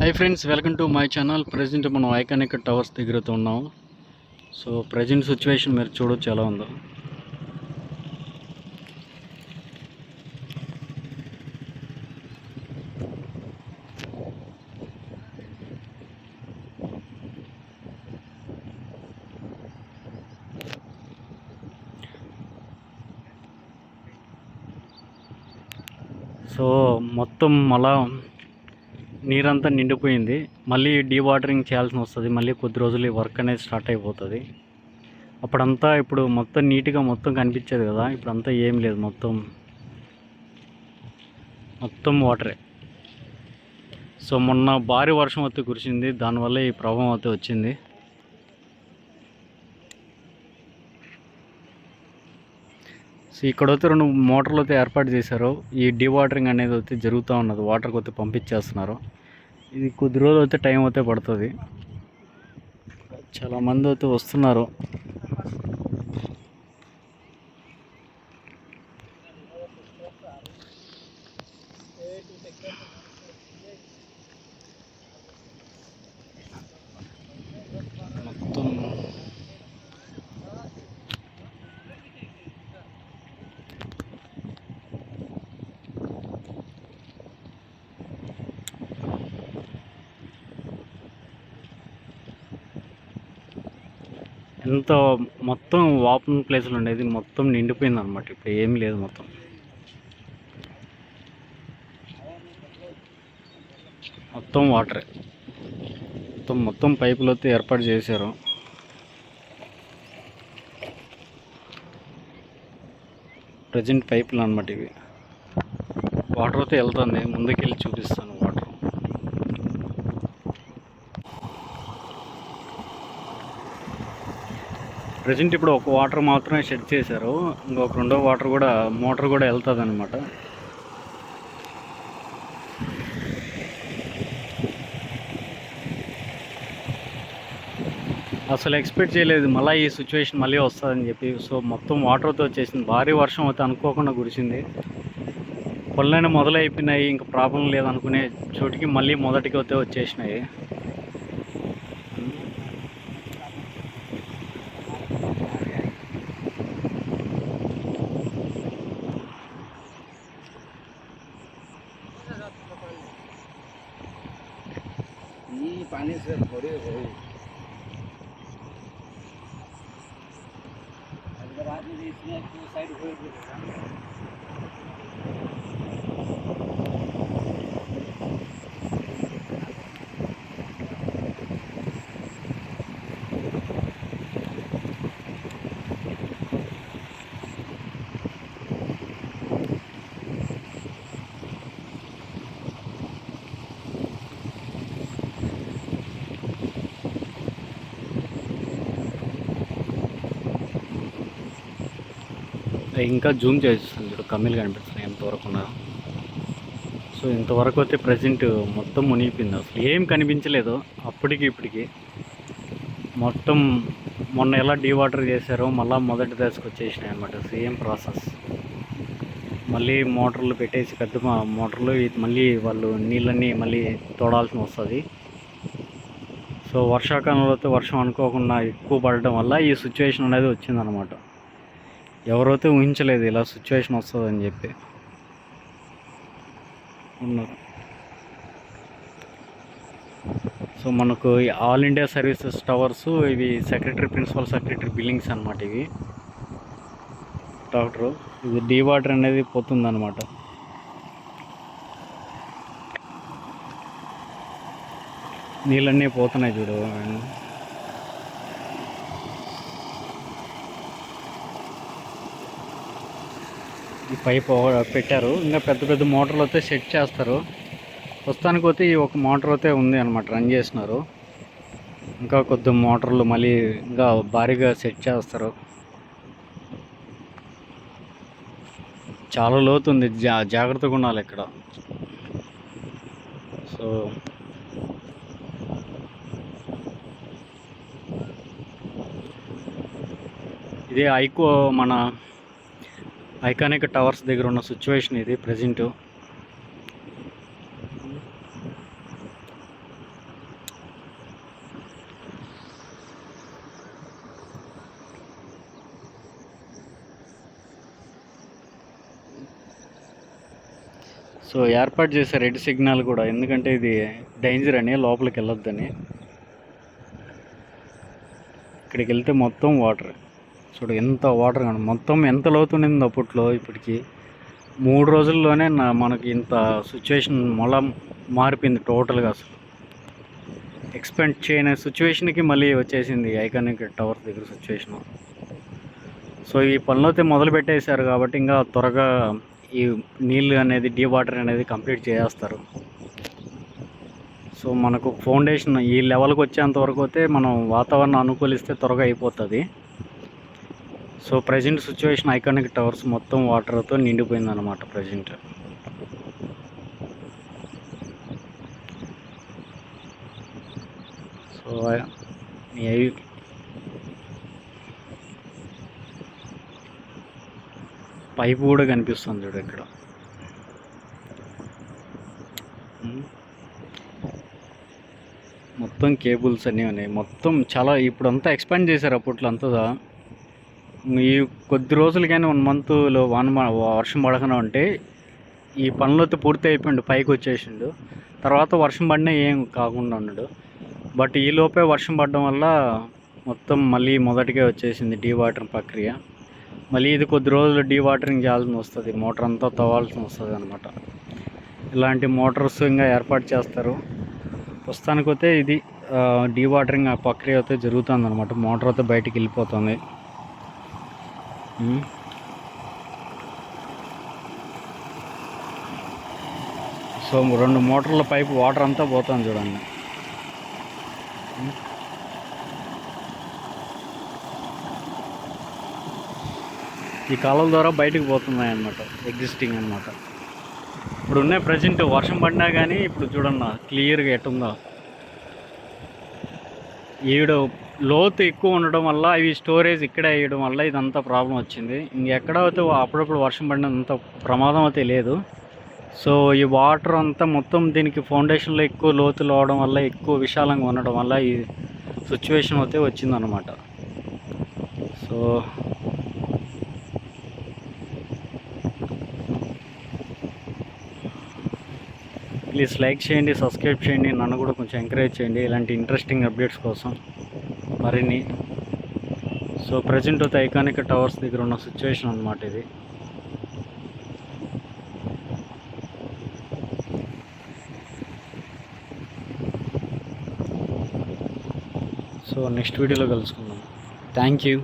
Hi friends welcome to my channel present మనం iconic towers దగ్గరతో ఉన్నాం. సో ప్రజెంట్ సిచ్యువేషన్ మీరు చూడొచ్చు ఎలా ఉందో. సో మొత్తం అలా నీరంతా నిండిపోయింది. మళ్ళీ డీవాటరింగ్ చేయాల్సి వస్తుంది. మళ్ళీ కొద్ది రోజులు ఈ వర్క్ అనేది స్టార్ట్ అయిపోతుంది. అప్పుడంతా ఇప్పుడు మొత్తం నీట్గా మొత్తం కనిపించేది కదా. ఇప్పుడంతా ఏం లేదు మొత్తం. మొత్తం వాటరే. సో మొన్న భారీ వర్షం అయితే కురిసింది. దానివల్ల ఈ ప్రభావం అయితే వచ్చింది. సో ఇక్కడ అయితే రెండు మోటార్లు అయితే ఏర్పాటు చేశారు. ఈ డీవాటరింగ్ అనేది అయితే జరుగుతూ ఉన్నది. వాటర్కి అయితే పంపించేస్తున్నారు. ఇది కొద్ది రోజులు అయితే టైం అయితే పడుతుంది. చాలా మంది అయితే వస్తున్నారు. ఎంత మొత్తం ఓపెన్ ప్లేస్లు ఉండేది మొత్తం నిండిపోయింది అనమాట ఇప్పుడు ఏమీ లేదు మొత్తం. మొత్తం వాటరే. మొత్తం మొత్తం పైపులు అయితే ఏర్పాటు చేశారు. ప్రజెంట్ పైపులు అనమాట ఇవి. వాటర్ అయితే వెళ్తుంది. ముందుకెళ్ళి చూపిస్తాను వాటర్ ప్రజెంట్ ఇప్పుడు ఒక వాటర్ మాత్రమే షెడ్ చేశారు. ఇంకొక రెండో వాటర్ కూడా మోటార్ కూడా వెళ్తుంది అనమాట అసలు ఎక్స్పెక్ట్ చేయలేదు. మళ్ళీ ఈ సిచ్యువేషన్ మళ్ళీ వస్తుందని చెప్పి. సో మొత్తం వాటర్తో వచ్చేసింది. భారీ వర్షం అయితే అనుకోకుండా కురిసింది. పనులైనా మొదలైపోయినాయి. ఇంకా ప్రాబ్లం లేదనుకునే చోటికి మళ్ళీ మొదటికి అయితే వచ్చేసినాయి. से भरे हो अगर आदमी इसमें साइड हो ఇంకా జూమ్ చేస్తుంది. చూడు కమ్మీలు కనిపిస్తున్నాయి. ఎంతవరకు ఉన్నారు సో ఇంతవరకు అయితే ప్రజెంట్ మొత్తం మునిగిపోయింది. అసలు ఏం కనిపించలేదు. అప్పటికి ఇప్పటికి. మొత్తం మొన్న ఎలా డీవాటర్ చేశారో మళ్ళీ మొదటి దశకు వచ్చేసినాయి అనమాట సేమ్ ప్రాసెస్. మళ్ళీ మోటార్లు పెట్టేసి పెద్ద మోటార్లు మళ్ళీ వాళ్ళు నీళ్ళన్నీ మళ్ళీ తోడాల్సి వస్తుంది. సో వర్షాకాలంలో అయితే వర్షం అనుకోకుండా ఎక్కువ పడడం వల్ల ఈ సిచ్యువేషన్ అనేది వచ్చిందనమాట ఎవరైతే ఊహించలేదు ఇలా సిచ్యువేషన్ వస్తుందని చెప్పి. ఉన్నారు. సో మనకు ఈ ఆల్ ఇండియా సర్వీసెస్ టవర్స్ ఇవి సెక్రటరీ ప్రిన్సిపల్ సెక్రటరీ బిల్డింగ్స్ అనమాట ఇవి. డాక్టరు ఇది డీ వాటర్ అనేది పోతుందన్నమాట. నీళ్ళన్నీ పోతున్నాయి చూడు. ఈ పైప్ పెట్టారు. ఇంకా పెద్ద పెద్ద మోటార్లు అయితే సెట్ చేస్తారు. ప్రస్తుతానికి అయితే ఈ ఒక మోటార్ అయితే ఉంది అనమాట రన్ చేసినారు. ఇంకా కొద్ది మోటార్లు మళ్ళీ ఇంకా భారీగా సెట్ చేస్తారు. చాలా లోతు ఉంది జా జాగ్రత్తగా ఉండాలి ఇక్కడ. సో ఇదే ఐకో మన ఐకానిక్ టవర్స్ దగ్గర ఉన్న సిచ్యువేషన్ ఇది ప్రజెంటు సో ఏర్పాటు చేసే రెడ్ సిగ్నల్ కూడా ఎందుకంటే ఇది డేంజర్ అని లోపలికి వెళ్ళొద్దని. ఇక్కడికి వెళ్తే మొత్తం వాటర్ చూడు ఎంత వాటర్ కానీ మొత్తం ఎంత లోతుండింది అప్పట్లో ఇప్పటికి. మూడు రోజుల్లోనే నా మనకి ఇంత సిచ్యువేషన్ మళ్ళా మారిపోయింది టోటల్గా అసలు. ఎక్స్పెండ్ చేయని సిచ్యువేషన్కి మళ్ళీ వచ్చేసింది ఐకానిక్ టవర్ దగ్గర సిచ్యువేషన్ సో ఈ పనులు అయితే మొదలు పెట్టేశారు కాబట్టి ఇంకా త్వరగా ఈ నీళ్ళు అనేది డీ వాటర్ అనేది కంప్లీట్ చేసేస్తారు. సో మనకు ఫౌండేషన్ ఈ లెవెల్కి వచ్చేంత వరకు అయితే మనం వాతావరణం అనుకూలిస్తే త్వరగా అయిపోతుంది. So present situation iconic towers మొత్తం వాటర్తో నిండిపోయింది అనమాట ప్రజెంట్ సో ఈ పైపు కూడా కనిపిస్తుంది చూడు ఇక్కడ. మొత్తం కేబుల్స్ అన్నీ ఉన్నాయి. మొత్తం చాలా ఇప్పుడంతా ఎక్స్పాండ్ చేశారు అప్పట్లో అంతా. ఈ కొద్ది రోజులు కానీ వన్ మంత్లో వన్ వర్షం పడకుండా ఉంటే ఈ పనులతో పూర్తి అయిపోయిండు పైకి వచ్చేసిండు. తర్వాత వర్షం పడినా ఏం కాకుండా ఉన్నాడు బట్ ఈ లోపే వర్షం పడడం వల్ల మొత్తం మళ్ళీ మొదటికే వచ్చేసింది డీ వాటరింగ్ ప్రక్రియ. మళ్ళీ ఇది కొద్ది రోజులు డీ వాటరింగ్ చేయాల్సి వస్తుంది మోటార్ అంతా తవ్వాల్సి వస్తుంది అనమాట ఇలాంటి మోటార్స్ ఇంకా ఏర్పాటు చేస్తారు. ప్రస్తుతానికి ఇది డీ వాటరింగ్ ఆ ప్రక్రియ అయితే జరుగుతుంది అనమాట మోటార్ అయితే బయటికి వెళ్ళిపోతుంది. సో రెండు మోటార్ల పైపు వాటర్ అంతా పోతుంది చూడండి. ఈ కాలం ద్వారా బయటకు పోతున్నాయి అన్నమాట ఎగ్జిస్టింగ్ అన్నమాట. ఇప్పుడు ఉన్నాయి ప్రజెంట్ వర్షం పడినా కానీ ఇప్పుడు చూడన్నా క్లియర్గా ఎట్టుందో. ఈవిడ లోతు ఎక్కువ ఉండడం వల్ల ఇవి స్టోరేజ్ ఇక్కడే వేయడం వల్ల ఇదంతా ప్రాబ్లం వచ్చింది. ఇంకెక్కడ అయితే అప్పుడప్పుడు వర్షం పడినంత ప్రమాదం అయితే లేదు. సో ఈ వాటర్ అంతా మొత్తం దీనికి ఫౌండేషన్లో ఎక్కువ లోతులు అవడం వల్ల ఎక్కువ విశాలంగా ఉండడం వల్ల ఈ సిచ్యువేషన్ అయితే వచ్చిందనమాట సో ప్లీజ్ లైక్ చేయండి సబ్స్క్రైబ్ చేయండి నన్ను కూడా కొంచెం ఎంకరేజ్ చేయండి. ఇలాంటి ఇంట్రెస్టింగ్ అప్డేట్స్ కోసం. మరిన్ని. సో ప్రజెంట్ అయితే ఐకానిక్ టవర్స్ దగ్గర ఉన్న సిచ్యువేషన్ అనమాట ఇది. సో నెక్స్ట్ వీడియోలో కలుసుకుందాం. Thank you